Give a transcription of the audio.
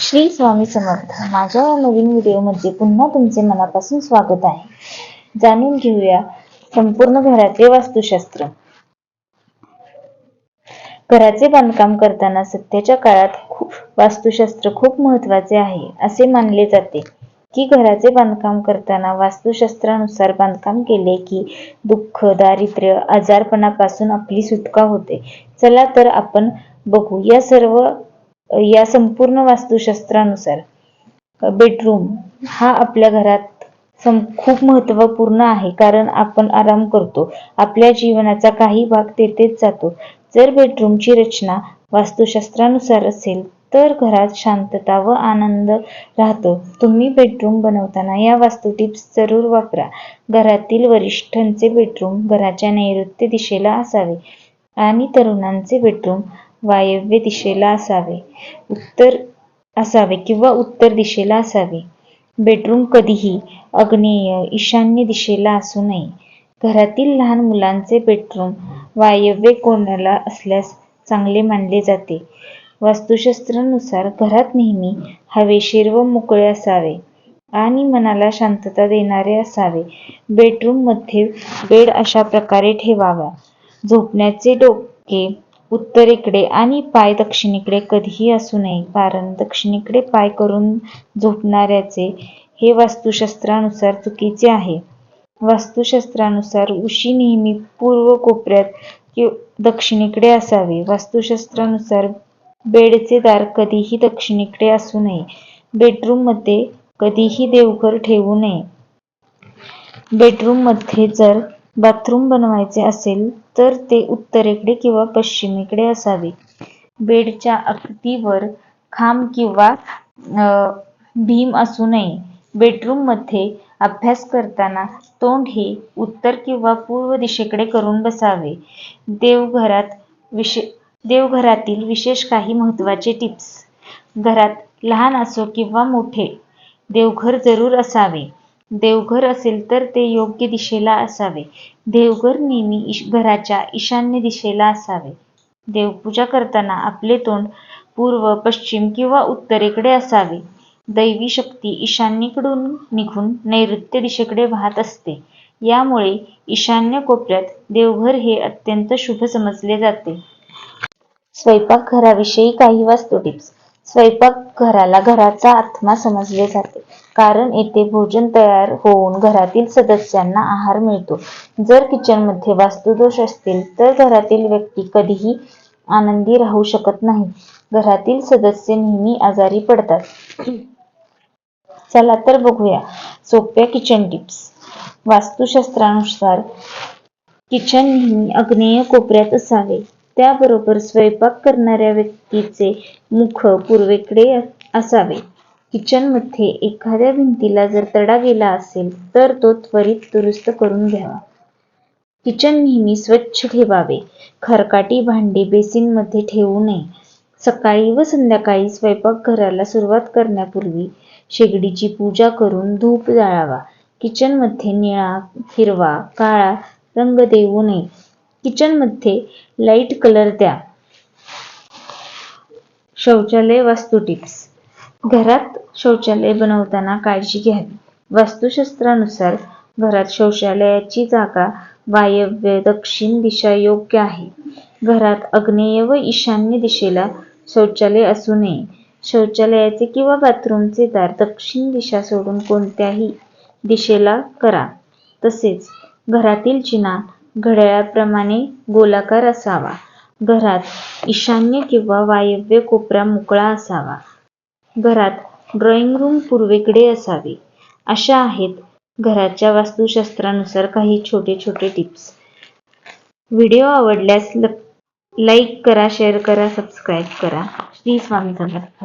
श्री स्वामी समर्थ माझ्या या नवीन व्हिडिओमध्ये पुन्हा तुमचे मनापासून स्वागत आहे. जाणून घेऊया संपूर्ण घराचे वास्तुशास्त्र. घराचे बांधकाम करताना सध्याच्या काळात खूप वास्तुशास्त्र खूप महत्त्वाचे आहे असे मानले जाते. की घराचे बांधकाम करताना वास्तुशास्त्रानुसार बांधकाम केले की दुःख दारिद्र्य आजारपणापासून आपली सुटका होते. चला तर आपण बघू या सर्व या संपूर्ण वास्तुशास्त्रानुसार बेडरूम हा आपल्या घरात सम खूप महत्त्वपूर्ण आहे. कारण आपण आराम करतो आपल्या जीवनाचा काही भाग तेथेच जातो. जर बेडरूमची रचना वास्तुशास्त्रानुसार असेल तर घरात शांतता व आनंद राहतो. तुम्ही बेडरूम बनवताना या वास्तू टिप्स जरूर वापरा. घरातील वरिष्ठांचे बेडरूम घराच्या नैऋत्य दिशेला असावे आणि तरुणांचे बेडरूम वायव्य दिशेला असावे. उत्तर असावे किंवा उत्तर दिशेला असावे. बेडरूम कधीही आग्नेय ईशान्य दिशेला असू नये. घरातील लहान मुलांचे बेडरूम वायव्य कोणाला असल्यास चांगले मानले जाते. वास्तुशास्त्रानुसार घरात नेहमी हवेशीर व मोकळे असावे आणि मनाला शांतता देणारे असावे. बेडरूममध्ये बेड अशा प्रकारे ठेवावा. झोपण्याचे डोके उत्तरेकडे आणि पाय दक्षिणेकडे कधीही असू नये कारण दक्षिणेकडे पाय करून झोपणाऱ्याचे हे वास्तुशास्त्रानुसार चुकीचे आहे. वास्तुशास्त्रानुसार उशी नेहमी पूर्व कोपऱ्यात दक्षिणेकडे असावे. वास्तुशास्त्रानुसार बेडचे दार कधीही दक्षिणेकडे असू नये. बेडरूममध्ये कधीही देवघर ठेवू नये. बेडरूममध्ये जर बाथरूम बनवायचे असेल तर ते उत्तरेकडे किंवा पश्चिमेकडे असावे. बेडच्या अगदीवर खांब किंवा भीम असू नये. बेडरूममध्ये अभ्यास करताना तोंड हे उत्तर किंवा पूर्व दिशेकडे करून बसावे. देवघरात विशे देवघरातील विशेष काही महत्त्वाचे टिप्स. घरात लहान असो किंवा मोठे देवघर जरूर असावे. देवघर असेल तर ते योग्य दिशेला असावे. देवघर नेहमी घराच्या ईशान्य दिशेला असावे. देवपूजा करताना आपले तोंड पूर्व पश्चिम किंवा उत्तरेकडे असावे. दैवी शक्ती ईशान्येकडून निघून नैऋत्य दिशेकडे वाहत असते. यामुळे ईशान्य कोपऱ्यात देवघर हे अत्यंत शुभ समजले जाते. स्वयंपाकघराविषयी काही वास्तू टिप्स. स्वयंपाक घराला घराचा आत्मा समजले जाते. कारण येथे भोजन तयार होऊन घरातील सदस्यांना आहार मिळतो. जर किचनमध्ये वास्तुदोष असतील तर घरातील व्यक्ती कधीही आनंदी राहू शकत नाही. घरातील सदस्य नेहमी आजारी पडतात. चला तर बघूया सोप्या किचन टिप्स. वास्तुशास्त्रानुसार किचन नेहमी आग्नेय कोपऱ्यात असावे. त्याबरोबर स्वयंपाक करणाऱ्या व्यक्तीचे मुख पूर्वेकडे असावे. किचनमध्ये एखाद्या भिंतीला जर तडा गेला असेल तर तो त्वरित दुरुस्त करून घ्यावा. किचन नेहमी स्वच्छ ठेवावे. खरकाटी भांडी बेसिनमध्ये ठेवू नये. सकाळी व संध्याकाळी स्वयंपाकघराला सुरुवात करण्यापूर्वी शेगडीची पूजा करून धूप जाळावा. किचनमध्ये निळा हिरवा काळा रंग देऊ नये. किचनमध्ये लाइट कलर द्या. शौचालय वास्तू टिप्स घरात शौचालय बनवताना काळजी घ्यावी वास्तुशास्त्रानुसार घरात शौचालयाची जागा वायव्य दक्षिण दिशा योग्य आहे. घरात आग्नेय व ईशान्य दिशेला शौचालय असू नये. शौचालयाचे किंवा बाथरूमचे दार दक्षिण दिशा सोडून कोणत्याही दिशेला करा. तसेच घरातील जिना घड्याळाप्रमाणे गोलाकार असावा. घरात ईशान्य किंवा वायव्य कोपरा मोकळा असावा. घरात ड्रॉइंग रूम पूर्वेकडे असावे. अशा आहेत घराच्या वास्तुशास्त्रानुसार काही छोटे छोटे टिप्स व्हिडिओ आवडल्यास लाईक करा शेअर करा सबस्क्राईब करा. श्री स्वामी समर्थ.